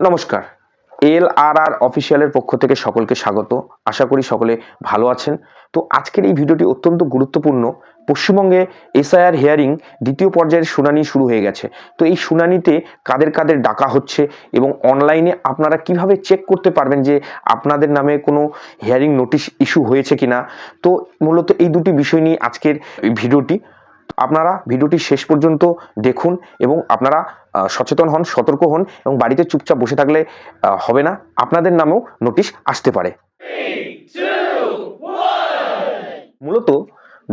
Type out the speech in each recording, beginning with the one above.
নমস্কার। এল আর আর অফিসিয়ালের পক্ষ থেকে সকলকে স্বাগত। আশা করি সকলে ভালো আছেন। তো আজকের এই ভিডিওটি অত্যন্ত গুরুত্বপূর্ণ। পশ্চিমবঙ্গে এসআইআর হিয়ারিং দ্বিতীয় পর্যায়ের শুনানি শুরু হয়ে গেছে। তো এই শুনানিতে কাদের কাদের ডাকা হচ্ছে এবং অনলাইনে আপনারা কীভাবে চেক করতে পারবেন যে আপনাদের নামে কোনো হিয়ারিং নোটিশ ইস্যু হয়েছে কিনা? তো মূলত এই দুটি বিষয় নিয়ে আজকের ভিডিওটি। আপনারা ভিডিওটি শেষ পর্যন্ত দেখুন এবং আপনারা সচেতন হন, সতর্ক হন এবং বাড়িতে চুপচাপ বসে থাকলে হবে না। আপনাদের নামেও নোটিশ আসতে পারে। মূলত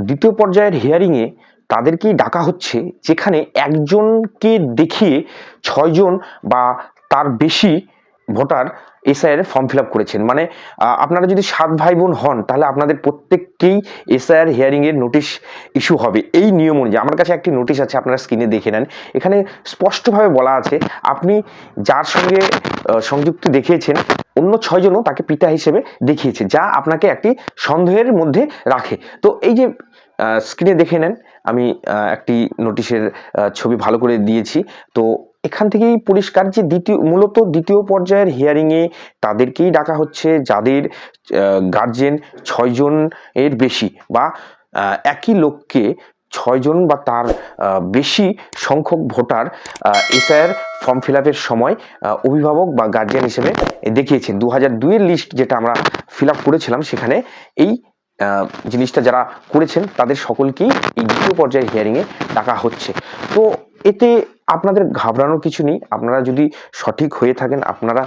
দ্বিতীয় পর্যায়ের হিয়ারিংয়ে তাদেরকেই ডাকা হচ্ছে, যেখানে একজনকে দেখিয়ে ছয়জন বা তার বেশি voter SIR form fill up করেছেন। মানে আপনারা যদি সাত ভাই বোন হন, তাহলে আপনাদের প্রত্যেককেই এসআইআর হিয়ারিংয়ের নোটিশ ইস্যু হবে। এই নিয়ম অনুযায়ী, আমার কাছে একটি নোটিশ আছে, আপনারা স্ক্রিনে দেখে নেন। এখানে স্পষ্টভাবে বলা আছে, আপনি যার সঙ্গে সংযুক্তি দেখিয়েছেন, অন্য ছয়জনও তাকে পিতা হিসেবে দেখিয়েছে, যা আপনাকে একটি সন্দেহের মধ্যে রাখে। তো এই যে স্ক্রিনে দেখে নেন, আমি একটি নোটিশের ছবি ভালো করে দিয়েছি। তো এখান থেকেই পরিষ্কার যে দ্বিতীয়, মূলত দ্বিতীয় পর্যায়ের হিয়ারিংয়ে তাদেরকেই ডাকা হচ্ছে যাদের গার্জেন ছয়জন এর বেশি বা একই লোককে ছয়জন বা তার বেশি সংখ্যক ভোটার এসআইআর ফর্ম ফিল সময় অভিভাবক বা গার্জিয়ান হিসেবে দেখিয়েছেন। দু হাজার দুইয়ের লিস্ট যেটা আমরা ফিল করেছিলাম সেখানে এই জিনিসটা যারা করেছেন তাদের সকলকেই এই দ্বিতীয় পর্যায়ের হিয়ারিংয়ে ডাকা হচ্ছে। তো এতে আপনাদের ঘাবড়ানোর কিছু নেই। আপনারা যদি সঠিক হয়ে থাকেন, আপনারা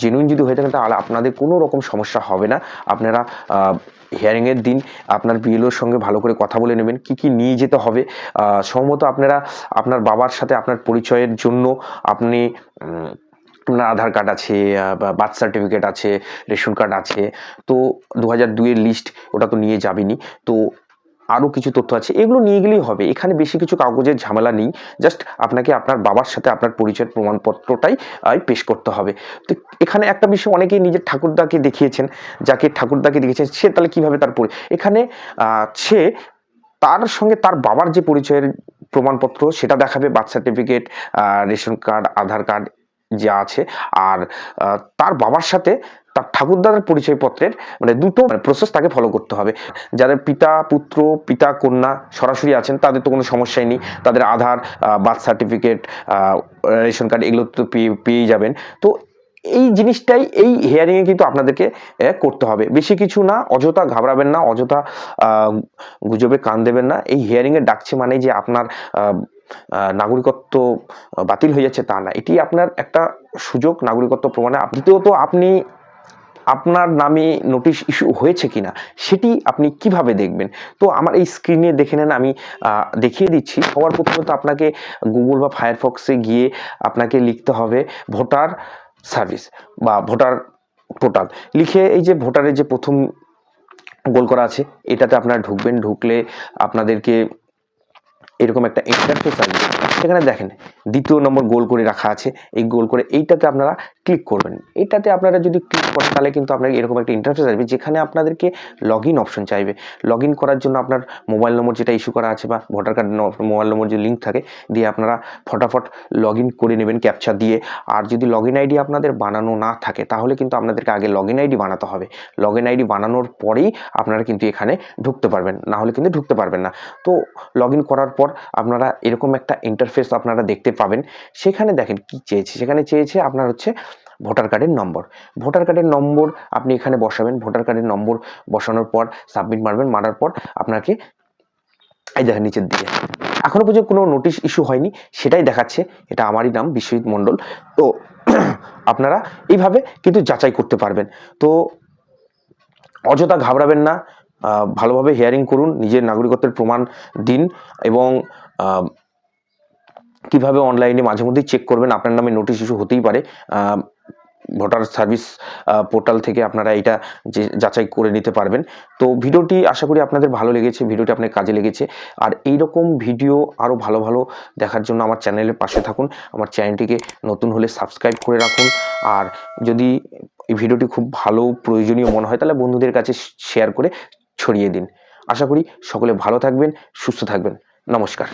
জেনুইন যদি হয়ে থাকেন, তাহলে আপনাদের কোনো রকম সমস্যা হবে না। আপনারা হিয়ারিংয়ের দিন আপনার বিএলওর সঙ্গে ভালো করে কথা বলে নেবেন, কি কি নিয়ে যেতে হবে। সম্ভবত আপনারা, আপনার বাবার সাথে আপনার পরিচয়ের জন্য আপনি আপনার আধার কার্ড আছে বার্থ সার্টিফিকেট আছে, রেশন কার্ড আছে। তো দু হাজার দুইয়ের লিস্ট ওটা তো নিয়ে যাবেনি তো আরও কিছু তথ্য আছে। এগুলো নিয়ে গেলেই হবে। এখানে বেশি কিছু কাগজের ঝামেলা নেই। জাস্ট আপনাকে আপনার বাবার সাথে আপনার পরিচয়ের প্রমাণপত্রটাই পেশ করতে হবে। তো এখানে একটা বিষয় অনেকেই নিজের ঠাকুরদাকে দেখিয়েছেন, যাকে ঠাকুরদাকে দেখিয়েছেন, সে তাহলে কীভাবে তার পরি, এখানে সে তার সঙ্গে তার বাবার যে পরিচয়ের প্রমাণপত্র, সেটা দেখাবে, birth certificate ration card, Aadhaar card যা আছে। আর তার বাবার সাথে তার ঠাকুরদার পরিচয়পত্রের মানে দুটো প্রসেস তাকে ফলো করতে হবে। যাদের পিতা, পুত্র, পিতা, কন্যা সরাসরি আছেন, তাদের তো কোনো সমস্যাই নেই। তাদের Aadhaar birth certificate ration card এগুলো তো পেয়ে যাবেন। তো এই জিনিসটাই, এই হিয়ারিংয়ে কিন্তু আপনাদেরকে করতে হবে। বেশি কিছু না, অযথা ঘাবড়াবেন না, অযথা গুজবে কান দেবেন না। এই হিয়ারিংয়ে ডাকছে মানে যে আপনার নাগরিকত্ব বাতিল হয়ে যাচ্ছে তা না। এটি আপনার একটা সুযোগ, নাগরিকত্ব প্রমাণে। দ্বিতীয়ত আপনি আপনার নামে নোটিশ ইস্যু হয়েছে কিনা, সেটি আপনি কীভাবে দেখবেন? তো আমার এই স্ক্রিনে দেখে নেন, আমি দেখিয়ে দিচ্ছি। সবার প্রথমে তো আপনাকে গুগল বা ফায়ারফক্সে গিয়ে আপনাকে লিখতে হবে ভোটার সার্ভিস বা ভোটার পোর্টাল লিখে এই যে ভোটারের যে প্রথম গোল করা আছে, এটাতে আপনারা ঢুকবেন, ঢুকলে আপনাদেরকে এরকম একটা ইন্টারফেস আসবে সেখানে দেখেন, দ্বিতীয় নম্বর গোল করে রাখা আছে। এই গোল করে এইটাতে আপনারা ক্লিক করবেন। এটাতে আপনারা যদি ক্লিক করেন, তাহলে কিন্তু আপনার এরকম একটা ইন্টারফেস আসবে, যেখানে আপনাদেরকে লগ ইন অপশন চাইবে। লগ ইন করার জন্য আপনার মোবাইল নম্বর যেটা ইস্যু করা আছে বা ভোটার কার্ড মোবাইল নম্বর যে লিঙ্ক থাকে, দিয়ে আপনারা ফটাফট লগ ইন করে নেবেন ক্যাপচা দিয়ে। আর যদি লগ ইন আইডি আপনাদের বানানো না থাকে, তাহলে কিন্তু আপনাদেরকে আগে লগ ইন আইডি বানাতে হবে। লগ ইন আইডি বানানোর পরেই আপনারা কিন্তু এখানে ঢুকতে পারবেন, না হলে কিন্তু ঢুকতে পারবেন না। তো লগ ইন করার পর আপনারা এরকম একটা ইন্টারফেস আপনারা দেখতে পাবেন। সেখানে দেখেন কি চেয়েছে, সেখানে চেয়েছে আপনার হচ্ছে ভোটার কার্ডের নম্বর। ভোটার কার্ডের নম্বর আপনি এখানে বসাবেন। ভোটার কার্ডের নম্বর বসানোর পর সাবমিট মারবেন। মারার পর আপনাকে এই দেখেন নিচের দিকে। এখনও পর্যন্ত কোনো নোটিশ ইস্যু হয়নি, সেটাই দেখাচ্ছে। এটা আমারই নাম, বিশ্বজিৎ মণ্ডল। তো আপনারা এইভাবে কিন্তু যাচাই করতে পারবেন। তো অযথা ঘাবড়াবেন না। ভালোভাবে হিয়ারিং করুন, নিজের নাগরিকত্বের প্রমাণ দিন এবং কীভাবে অনলাইনে মাঝে মধ্যেই চেক করবেন। আপনার নামে নোটিশ ইস্যু হতেই পারে। ভোটার সার্ভিস পোর্টাল থেকে আপনারা এটা যে, যাচাই করে নিতে পারবেন। তো ভিডিওটি আশা করি আপনাদের ভালো লেগেছে, ভিডিওটি আপনার কাজে লেগেছে। আর এই রকম ভিডিও আরও ভালো ভালো দেখার জন্য আমার চ্যানেলের পাশে থাকুন। আমার চ্যানেলটিকে নতুন হলে সাবস্ক্রাইব করে রাখুন। আর যদি এই ভিডিওটি খুব ভালো, প্রয়োজনীয় মনে হয়, তাহলে বন্ধুদের কাছে শেয়ার করে ছড়িয়ে দিন। আশা করি সকলে ভালো থাকবেন, সুস্থ থাকবেন। নমস্কার।